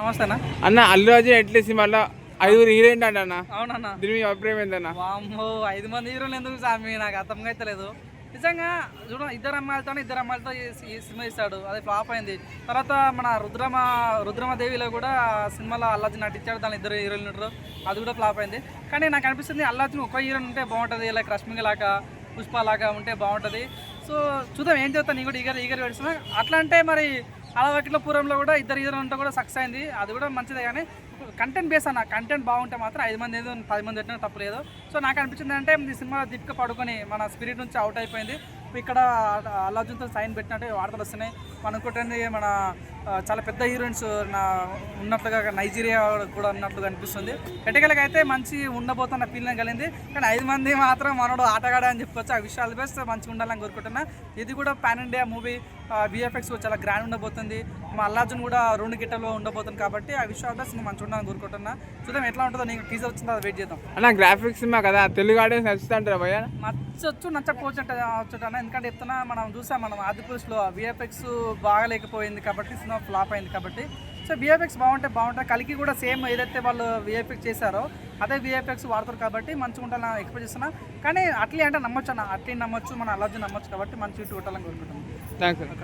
నమస్తేనా? అన్న అల్లు అర్జున్ ఎట్లేసి మళ్ళా? ఐదుగురు హీరోయిన్ అంట అన్న? అవునన్నా. దీని మీ అభిప్రాయం ఏంటన్న వామ్మో ఐదు మంది హీరోలు ఎందుకు స్వామి? నాకు అర్థం అవుతలేదు నిజంగా చూడ ఇద్దరు అమ్మాయిలతో ఇద్దరు అమ్మాయిలతో ఈ ఈ సినిమా ఇస్తాడు అది ఫ్లాప్ అయింది. తర్వాత మన రుద్రమ రుద్రమదేవిలో కూడా సినిమాలో అల్లాజీ నటించాడు. దాని ఇద్దరు హీరోలు ఉంటారు అది కూడా ఫ్లాప్ అయింది. కానీ నాకు అనిపిస్తుంది అల్లాజీ ఒక హీరోయిన్ ఉంటే బాగుంటుంది. లైక్ రష్మిక లాగా పుష్ప లాగా ఉంటే బాగుంటుంది. సో చూద్దాం ఏం చెప్తాను నేను కూడా ఈగర్ ఈగర్ పెడుతున్నా. అట్లా అంటే మరి అలవకిలపురంలో కూడా ఇద్దరు ఇద్దరు ఉంటే కూడా సక్సెస్ అయింది. అది కూడా మంచిదే కానీ కంటెంట్ బేస్ అన్న కంటెంట్ బాగుంటే మాత్రం ఐదు మంది ఏదో పది మంది పెట్టినా తప్పలేదు సో నాకు అనిపించింది అంటే ఈ సినిమా దీపిక పడుకొని మన స్పిరిట్ నుంచి అవుట్ అయిపోయింది. ఇక్కడ అల్లాజున్తో సైన్ పెట్టినట్టు వార్తలు వస్తున్నాయి. మనం అనుకుంటుంది మన చాలా పెద్ద హీరోయిన్స్ నా ఉన్నట్లుగా నైజీరియా కూడా ఉన్నట్లుగా అనిపిస్తుంది. ఎటకెళ్ళకి అయితే మంచి ఉండబోతున్న ఫీలింగ్ కలిగింది. కానీ ఐదు మంది మాత్రం మనోడు ఆటగాడే అని చెప్పొచ్చు ఆ విషయాలు బెస్ట్ మంచిగా ఉండాలని కోరుకుంటున్నా. ఇది కూడా పాన్ ఇండియా మూవీ విఎఫ్ఎక్స్ చాలా గ్రాండ్ ఉండబోతుంది. మా అల్లార్జున్ కూడా రెండు గిట్టలో ఉండబోతుంది కాబట్టి ఆ విషయాలు బెస్ట్ మంచిగా ఉండాలని కోరుకుంటున్నా. చూద్దాం ఎట్లా ఉంటుందో నీకు టీజర్ వచ్చిన తర్వాత వెయిట్ చేద్దాం. అన్న గ్రాఫిక్స్ సినిమా కదా తెలుగు ఆడియన్స్ నచ్చుతుంటారా భయ్య? నచ్చొచ్చు నచ్చకపోవచ్చు అంటే ఎందుకంటే చెప్తున్నా మనం చూసాం మనం ఆదిపురుషులో విఎఫ్ఎక్స్ బాగలేకపోయింది కాబట్టి సినిమా ఫ్లాప్ అయింది కాబట్టి. సో విఎఫ్ఎక్స్ బాగుంటే బాగుంటుంది. కలికి కూడా సేమ్ ఏదైతే వాళ్ళు విఎఫ్ఎక్స్ చేశారో అదే విఎఫ్ఎక్స్ వాడతారు కాబట్టి మంచిగా ఉండాలని ఎక్స్పెక్ట్ చేస్తున్నా. కానీ అట్లే అంటే నమ్మొచ్చు అన్న. అట్లే నమ్మొచ్చు మన అల్లర్జున్ నమ్మొచ్చు కాబట్టి మంచి ఇటు కొట్టాలని కోరుకుంటున్నాం. థ్యాంక్స్ అన్న